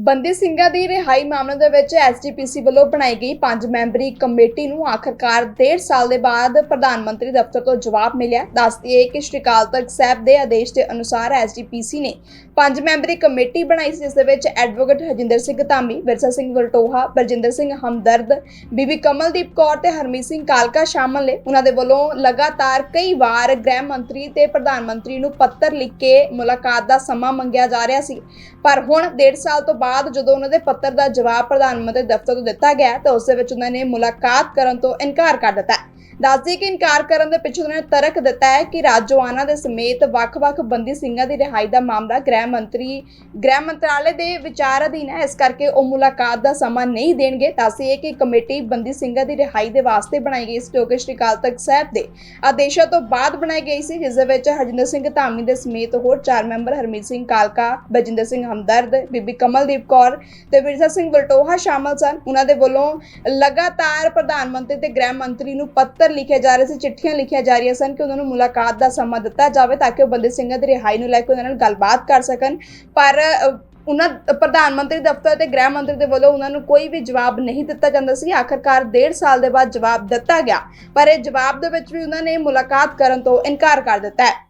ਬੰਦੀ ਸਿੰਘਾਂ ਦੀ ਰਿਹਾਈ ਮਾਮਲੇ ਦੇ ਵਿੱਚ ਐਸਜੀਪੀਸੀ ਵੱਲੋਂ ਬਣਾਈ ਗਈ ਪੰਜ ਮੈਂਬਰੀ ਕਮੇਟੀ ਨੂੰ ਆਖਰਕਾਰ ਡੇਢ ਸਾਲ ਦੇ ਬਾਅਦ ਪ੍ਰਧਾਨ ਮੰਤਰੀ ਦਫ਼ਤਰ ਤੋਂ ਜਵਾਬ ਮਿਲਿਆ। ਦੱਸਦੀ ਹੈ ਕਿ ਸ਼੍ਰੀ ਅਕਾਲ ਤਖਤ ਸਾਹਿਬ ਦੇ ਆਦੇਸ਼ ਦੇ ਅਨੁਸਾਰ ਐਸਜੀਪੀਸੀ ਨੇ ਪੰਜ ਮੈਂਬਰੀ ਕਮੇਟੀ ਬਣਾਈ ਸੀ, ਜਿਸ ਦੇ ਵਿੱਚ ਐਡਵੋਕੇਟ ਹਰਜਿੰਦਰ ਸਿੰਘ ਧਾਮੀ, ਵਿਰਸਾ ਸਿੰਘ ਵਲਟੋਹਾ ਬਰਜਿੰਦਰ ਸਿੰਘ ਹਮਦਰਦ, ਬੀਬੀ ਕਮਲਦੀਪ ਕੌਰ ਤੇ ਹਰਮੀਤ ਸਿੰਘ ਕਾਲਕਾ ਸ਼ਾਮਲ ਨੇ। ਉਹਨਾਂ ਦੇ ਵੱਲੋਂ ਲਗਾਤਾਰ ਕਈ ਵਾਰ ਗ੍ਰਹਿ ਮੰਤਰੀ ਤੇ ਪ੍ਰਧਾਨ ਮੰਤਰੀ ਨੂੰ ਪੱਤਰ ਲਿਖ ਕੇ ਮੁਲਾਕਾਤ ਦਾ ਸਮਾਂ ਮੰਗਿਆ ਜਾ ਰਿਹਾ ਸੀ। ਪਰ ਹੁਣ ਡੇਢ ਸਾਲ ਤੋਂ ਬਾਅਦ ਜਦੋਂ ਉਹਨਾਂ ਦੇ ਪੱਤਰ ਦਾ ਜਵਾਬ ਪ੍ਰਧਾਨ ਮੰਤਰੀ ਦਫ਼ਤਰ ਤੋਂ ਦਿੱਤਾ ਗਿਆ ਤਾਂ ਉਸ ਦੇ ਵਿੱਚ ਉਹਨਾਂ ਨੇ ਮੁਲਾਕਾਤ ਕਰਨ ਤੋਂ ਇਨਕਾਰ ਕਰ ਦਿੱਤਾ। ਦੱਸਦੀ ਕਿ ਇਨਕਾਰ ਕਰਨ ਦੇ ਪਿੱਛੇ ਉਹਨਾਂ ਨੇ ਤਰਕ ਦਿੱਤਾ ਹੈ ਕਿ ਰਾਜੋਆਨਾ ਦੇ ਸਮੇਤ ਵੱਖ-ਵੱਖ ਬੰਦੀ ਸਿੰਘਾਂ ਦੀ ਰਿਹਾਈ ਦਾ ਮਾਮਲਾ ਗ੍ਰਹਿ ਮੰਤਰੀ, ਗ੍ਰਹਿ ਮੰਤਰਾਲੇ ਦੇ ਵਿਚਾਰ ਅਧੀਨ ਹੈ। ਇਸ ਕਰਕੇ ਉਹ ਮੁਲਾਕਾਤ ਦਾ ਸਮਾਂ ਨਹੀਂ ਦੇਣਗੇ। ਦੱਸਦੀ ਕਿ ਕਮੇਟੀ ਬੰਦੀ ਸਿੰਘਾਂ ਦੀ ਰਿਹਾਈ ਦੇ ਵਾਸਤੇ ਬਣਾਈ ਗਈ ਸੀ, ਜੋ ਕਿ ਸ਼੍ਰੀ ਅਕਾਲ ਤਖਤ ਸਾਹਿਬ ਦੇ ਆਦੇਸ਼ਾਂ ਤੋਂ ਬਾਅਦ ਬਣਾਈ ਗਈ ਸੀ। ਜਿਸ ਦੇ ਵਿੱਚ ਹਰਜਿੰਦਰ ਸਿੰਘ ਧਾਮੀ ਦੇ ਸਮੇਤ ਹੋਰ ਚਾਰ ਮੈਂਬਰ ਹਰਮੀਤ ਸਿੰਘ ਕਾਲਕਾ ਬਜਿੰਦਰ ਸਿੰਘ ਹਮਦਰਦ, ਬੀਬੀ ਕਮਲਦੀਪ ਕੌਰ ਤੇ ਵਿਰਸਾ ਸਿੰਘ ਬਲਟੋਹਾ ਸ਼ਾਮਲ ਸਨ। ਉਹਨਾਂ ਦੇ ਵੱਲੋਂ ਲਗਾਤਾਰ ਪ੍ਰਧਾਨ ਮੰਤਰੀ ਤੇ ਗ੍ਰਹਿ ਮੰਤਰੀ ਨੂੰ ਪੱਤਰ ਲਿਖੇ ਜਾ ਰਹੇ ਸੀ, ਚਿੱਠੀਆਂ ਲਿਖੀਆਂ ਜਾ ਰਹੀਆਂ ਸਨ ਕਿ ਉਹਨਾਂ ਨੂੰ ਮੁਲਾਕਾਤ ਦਾ ਸਮਾਂ ਦਿੱਤਾ ਜਾਵੇ ਤਾਂ ਕਿ ਉਹ ਬੰਦੇ ਸਿੰਘਾਂ ਦੀ ਰਿਹਾਈ ਨੂੰ ਲੈ ਕੇ ਉਹਨਾਂ ਨਾਲ ਗੱਲਬਾਤ ਕਰ ਸਕਣ। ਪਰ ਉਹਨਾਂ, ਪ੍ਰਧਾਨ ਮੰਤਰੀ ਦਫ਼ਤਰ ਤੇ ਗ੍ਰਹਿ ਮੰਤਰੀ ਦੇ ਵੱਲੋਂ ਉਹਨਾਂ ਨੂੰ ਕੋਈ ਵੀ ਜਵਾਬ ਨਹੀਂ ਦਿੱਤਾ ਜਾਂਦਾ ਸੀ। ਆਖਰਕਾਰ ਡੇਢ ਸਾਲ ਦੇ ਬਾਅਦ ਜਵਾਬ ਦਿੱਤਾ ਗਿਆ। ਪਰ ਇਹ ਜਵਾਬ ਦੇ ਵਿੱਚ ਵੀ ਉਹਨਾਂ ਨੇ ਮੁਲਾਕਾਤ ਕਰਨ ਤੋਂ ਇਨਕਾਰ ਕਰ ਦਿੱਤਾ ਹੈ।